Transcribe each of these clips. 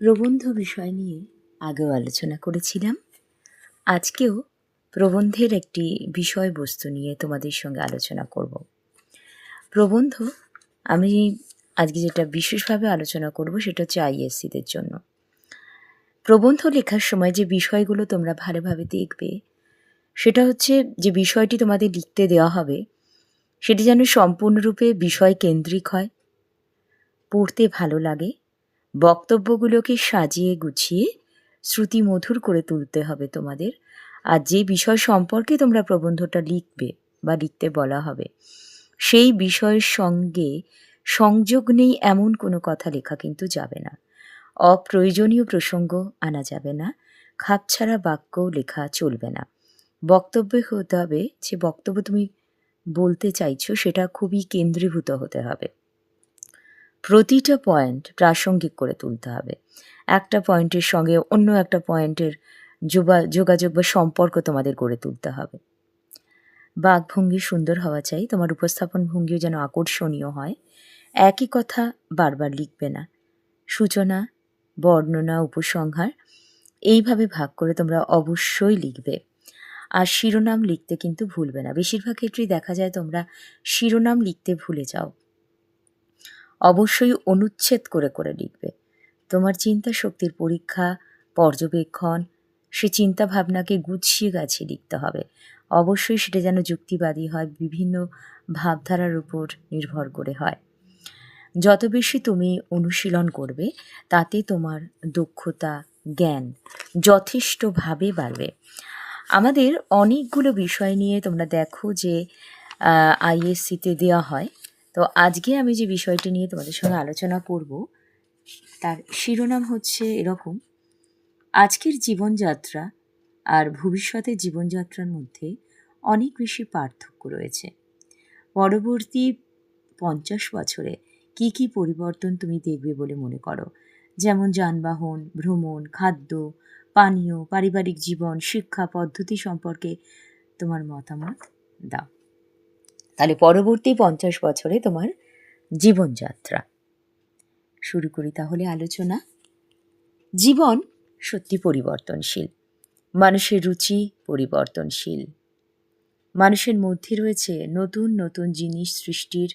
প্রবন্ধ বিষয় নিয়ে আগেও আলোচনা করেছিলাম। আজকেও প্রবন্ধের একটি বিষয়বস্তু নিয়ে তোমাদের সঙ্গে আলোচনা করব। প্রবন্ধ আমি আজকে যেটা বিশেষভাবে আলোচনা করব সেটা হচ্ছে আইএসসিদের জন্য। প্রবন্ধ লেখার সময় যে বিষয়গুলো তোমরা ভালোভাবে দেখবে, সেটা হচ্ছে যে বিষয়টি তোমাদের লিখতে দেওয়া হবে, সেটি যেন সম্পূর্ণরূপে বিষয় কেন্দ্রিক হয়, পড়তে ভালো লাগে বক্তব্যগুলোকে সাজিয়ে গুছিয়ে শ্রুতিমধুর করে তুলতে হবে তোমাদের। আর যে বিষয় সম্পর্কে তোমরা প্রবন্ধটা লিখবে বা লিখতে বলা হবে, সেই বিষয়ের সঙ্গে সংযোগ নেই এমন কোনো কথা লেখা কিন্তু যাবে না। অপ্রয়োজনীয় প্রসঙ্গ আনা যাবে না, খাপছাড়া বাক্যও লেখা চলবে না। বক্তব্যে হতে হবে যে বক্তব্য তুমি বলতে চাইছো সেটা খুবই কেন্দ্রীভূত হতে হবে। প্রতিটা পয়েন্ট প্রাসঙ্গিক করে তুলতে হবে। একটা পয়েন্টের সঙ্গে অন্য একটা পয়েন্টের যোগা, যোগাযোগ বা সম্পর্ক তোমাদের গড়ে তুলতে হবে। বাঘভঙ্গি সুন্দর হওয়া চাই, তোমার উপস্থাপন ভঙ্গিও যেন আকর্ষণীয় হয়। একই কথা বারবার লিখবে না। সূচনা, বর্ণনা, উপসংহার, এইভাবে ভাগ করে তোমরা অবশ্যই লিখবে। আর শিরোনাম লিখতে কিন্তু ভুলবে না। বেশিরভাগ ক্ষেত্রেই দেখা যায় তোমরা শিরোনাম লিখতে ভুলে যাও। অবশ্যই অনুচ্ছেদ করে করে লিখবে। তোমার চিন্তা শক্তির পরীক্ষা, পর্যবেক্ষণ, সে চিন্তা ভাবনাকে গুছিয়ে গাছিয়ে লিখতে হবে। অবশ্যই সেটা যেন যুক্তিবাদী হয়, বিভিন্ন ভাবধারার উপর নির্ভর করে হয়। যত বেশি তুমি অনুশীলন করবে, তাতে তোমার দক্ষতা, জ্ঞান যথেষ্টভাবে বাড়বে। আমাদের অনেকগুলো বিষয় নিয়ে তোমরা দেখো যে আইএসসিতে দেওয়া হয়। তো আজকে আমি যে বিষয়টি নিয়ে তোমাদের সঙ্গে আলোচনা করব, তার শিরোনাম হচ্ছে এরকম, আজকের জীবনযাত্রা আর ভবিষ্যতের জীবনযাত্রার মধ্যে অনেক বেশি পার্থক্য রয়েছে। পরবর্তী পঞ্চাশ বছরে কি কি পরিবর্তন তুমি দেখবে বলে মনে করো? যেমন যানবাহন, ভ্রমণ, খাদ্য, পানীয়, পারিবারিক জীবন, শিক্ষা, পদ্ধতি সম্পর্কে তোমার মতামত দাও। তাহলে পরবর্তী পঞ্চাশ বছরে তোমার জীবনযাত্রা। শুরু করি তাহলে আলোচনা। জীবন সত্যি পরিবর্তনশীল। মানুষের রুচি পরিবর্তনশীল। মানুষের মধ্যে রয়েছে নতুন নতুন জিনিস সৃষ্টির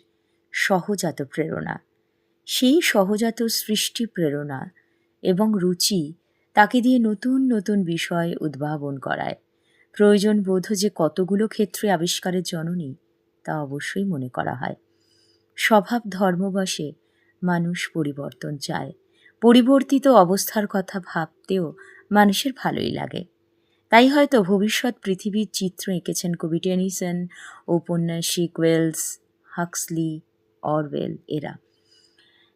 সহজাত প্রেরণা। সেই সহজাত সৃষ্টি প্রেরণা এবং রুচি তাকে দিয়ে নতুন নতুন বিষয় উদ্ভাবন করায়। প্রয়োজন বোধ যে কতগুলো ক্ষেত্রে আবিষ্কারের জননী তা অবশ্যই মনে করা হয়। স্বভাব ধর্মবশে মানুষ পরিবর্তন চায়। পরিবর্তিত অবস্থার কথা ভাবতেও মানুষের ভালোই লাগে। তাই হয়তো ভবিষ্যৎ পৃথিবীর চিত্র এঁকেছেন কবি টেনিসন ঔপন্যাসিক ওয়েলস, হাক্সলি, অরওয়েল এরা।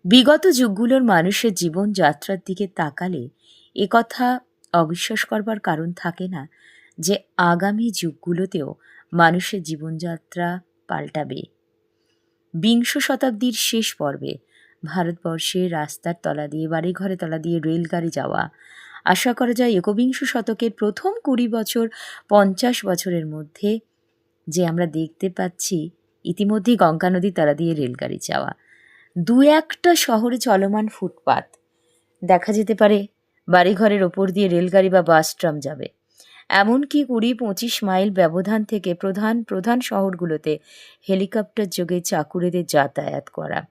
বিগত যুগগুলোর মানুষের জীবনযাত্রার দিকে তাকালে কথা অবিশ্বাস করবার কারণ থাকে না যে আগামী যুগগুলোতেও মানুষের জীবনযাত্রা পাল্টাবে। বিংশ শতাব্দীর শেষ পর্বে ভারতবর্ষে রাস্তার তলা দিয়ে, বাড়ি ঘরে তলা দিয়ে রেলগাড়ি যাওয়া। আশা করা যায় একবিংশ শতকের প্রথম কুড়ি বছর, পঞ্চাশ বছরের মধ্যে যে আমরা দেখতে পাচ্ছি, ইতিমধ্যেই গঙ্গা নদী তলা দিয়ে রেলগাড়ি যাওয়া। দু একটা শহরে চলমান ফুটপাত। দেখা যেতে পারে বাড়িঘরের ওপর দিয়ে রেলগাড়ি বা বাস ট্রাম যাবে। এমনকি কুড়ি পঁচিশ মাইল ব্যবধান থেকে প্রধান প্রধান শহরগুলোতে হেলিকপ্টার যোগে চাকুরেদের যাতায়াত করা।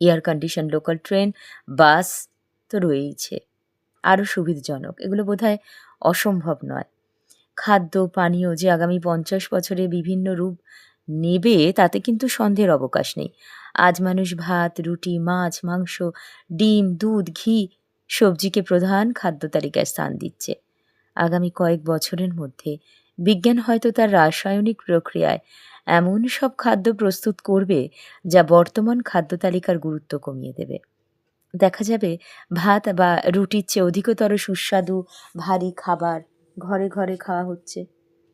Air condition, local train, bus তো রয়েইছে। আরও সুবিধাজনক, এগুলো বোধহয় অসম্ভব নয়। খাদ্য, পানীয় যে আগামী পঞ্চাশ বছরে বিভিন্ন রূপ নেবে, তাতে কিন্তু সন্দেহের অবকাশ নেই। আজ মানুষ ভাত, রুটি, মাছ, মাংস, ডিম, দুধ, ঘি সবজিকে প্রধান খাদ্য তালিকায় স্থান দিচ্ছে। আগামী কয়েক বছরের মধ্যে বিজ্ঞান হয়তো তার রাসায়নিক প্রক্রিয়ায় এমন সব খাদ্য প্রস্তুত করবে যা বর্তমান খাদ্য তালিকার গুরুত্ব কমিয়ে দেবে। দেখা যাবে ভাত বা রুটির চেয়ে অধিকতর সুস্বাদু ভারী খাবার ঘরে ঘরে খাওয়া হচ্ছে।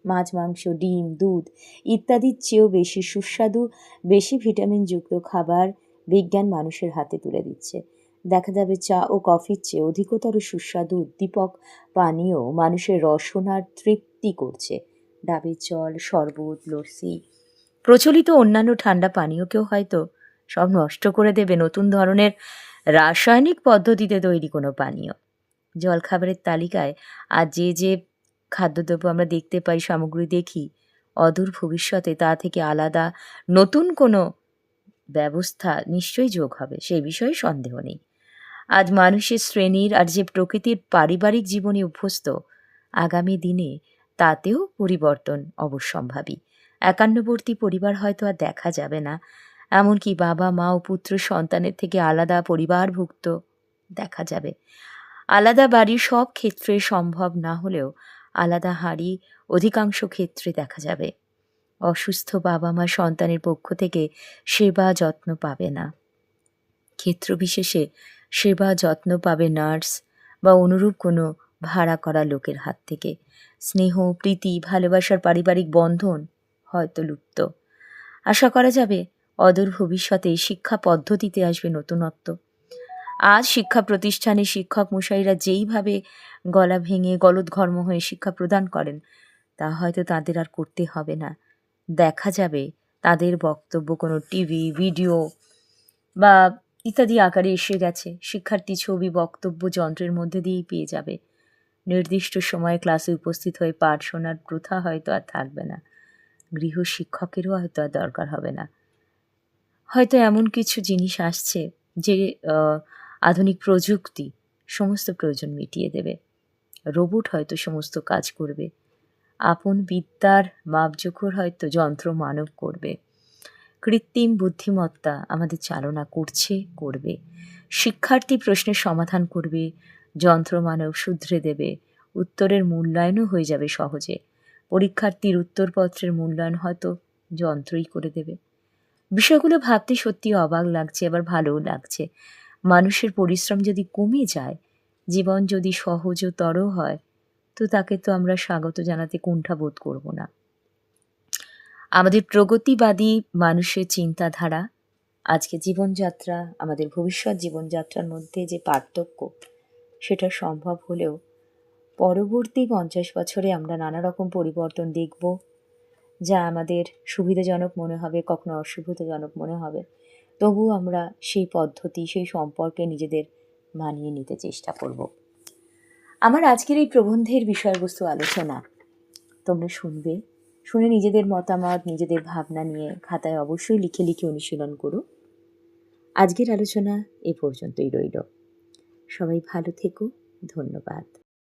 মাছ, মাংস, ডিম, দুধ ইত্যাদির চেয়েও বেশি সুস্বাদু, বেশি ভিটামিনযুক্ত খাবার বিজ্ঞান মানুষের হাতে তুলে দিচ্ছে। দেখা যাবে চা ও কফির চেয়ে অধিকতর সুস্বাদু উদ্দীপক, পানীয় মানুষের রসনার তৃপ্তি করছে। ডাবের জল, শরবত, লস্যি, প্রচলিত অন্যান্য ঠান্ডা পানীয়কেও হয়তো সব নষ্ট করে দেবে নতুন ধরনের রাসায়নিক পদ্ধতিতে তৈরি কোনো পানীয়। জলখাবারের তালিকায় আর যে যে খাদ্যদ্রব্য আমরা দেখতে পাই, সামগ্রী দেখি, অদূর ভবিষ্যতে তা থেকে আলাদা নতুন কোনো ব্যবস্থা নিশ্চয়ই যোগ হবে, সেই বিষয়ে সন্দেহ নেই। আজ মানুষের শ্রেণির আর যে প্রকৃতির পারিবারিক জীবনে অভ্যস্ত, আগামী দিনে তাতেও পরিবর্তন অবশ্যম্ভাবী। একান্নবর্তী পরিবার হয়তো আর দেখা যাবে না, এমনকি বাবা, মা ও পুত্র সন্তানের থেকে আলাদা পরিবারভুক্ত দেখা যাবে। আলাদা বাড়ি সব ক্ষেত্রে সম্ভব না হলেও আলাদা হাঁড়ি অধিকাংশ ক্ষেত্রে দেখা যাবে। অসুস্থ বাবা মা সন্তানের পক্ষ থেকে সেবা যত্ন পাবে না। ক্ষেত্র বিশেষে সেবা যত্ন পাবে নার্স বা অনুরূপ কোনো ভাড়া করা লোকের হাত থেকে। স্নেহ, প্রীতি, ভালোবাসার পারিবারিক বন্ধন হয়তো লুপ্ত। আশা করা যাবে অদূর ভবিষ্যতে শিক্ষা পদ্ধতিতে আসবে নতুনত্ব। আজ শিক্ষা প্রতিষ্ঠানে শিক্ষক মশাইরা যেইভাবে গলা ভেঙে গলদঘর্ম হয়ে শিক্ষা প্রদান করেন, তা হয়তো তাদের আর করতে হবে না। দেখা যাবে তাদের বক্তব্য কোনো টিভি, ভিডিও বা ইত্যাদি আকারে এসে গেছে। শিক্ষার্থী ছবি, বক্তব্য, যন্ত্রের মধ্যে দিয়েই পেয়ে যাবে। নির্দিষ্ট সময়ে ক্লাসে উপস্থিত হয়ে পাঠ শোনার প্রথা হয়তো আর থাকবে না। গৃহ শিক্ষকেরও হয়তো আর দরকার হবে না। হয়তো এমন কিছু জিনিস আসছে যে আধুনিক প্রযুক্তি সমস্ত প্রয়োজন মিটিয়ে দেবে। রোবট হয়তো সমস্ত কাজ করবে। আপন বিদ্যার মাপজোখর হয়তো যন্ত্র মানব করবে। কৃত্রিম বুদ্ধিমত্তা আমাদের চালনা করছে, করবে। শিক্ষার্থী প্রশ্নের সমাধান করবে, যন্ত্র মানব শুধরে দেবে, উত্তরের মূল্যায়নও হয়ে যাবে সহজে। পরীক্ষার্থীর উত্তরপত্রের মূল্যায়ন হয়তো যন্ত্রই করে দেবে। বিষয়গুলো ভাবতে সত্যি অবাক লাগছে, আবার ভালোও লাগছে। মানুষের পরিশ্রম যদি কমে যায়, জীবন যদি সহজতর হয়, তো তাকে তো আমরা স্বাগত জানাতে কুণ্ঠাবোধ করব না। আমাদের প্রগতিবাদী মানুষের চিন্তাধারা, আজকে জীবনযাত্রা, আমাদের ভবিষ্যৎ জীবনযাত্রার মধ্যে যে পার্থক্য, সেটা সম্ভব হলেও পরবর্তী পঞ্চাশ বছরে আমরা নানা রকম পরিবর্তন দেখব, যা আমাদের সুবিধাজনক মনে হবে, কখনো অসুবিধাজনক মনে হবে। তবু আমরা সেই পদ্ধতি, সেই সম্পর্কে নিজেদের মানিয়ে নিতে চেষ্টা করব। আমার আজকের এই প্রবন্ধের বিষয়বস্তু আলোচনা তোমরা শুনবে। শুনে নিজেদের মতামত, নিজেদের ভাবনা নিয়ে খাতায় অবশ্যই লিখে লিখে অনুশীলন করো। আজকের আলোচনা এ পর্যন্তই রইল। সবাই ভালো থেকো। ধন্যবাদ।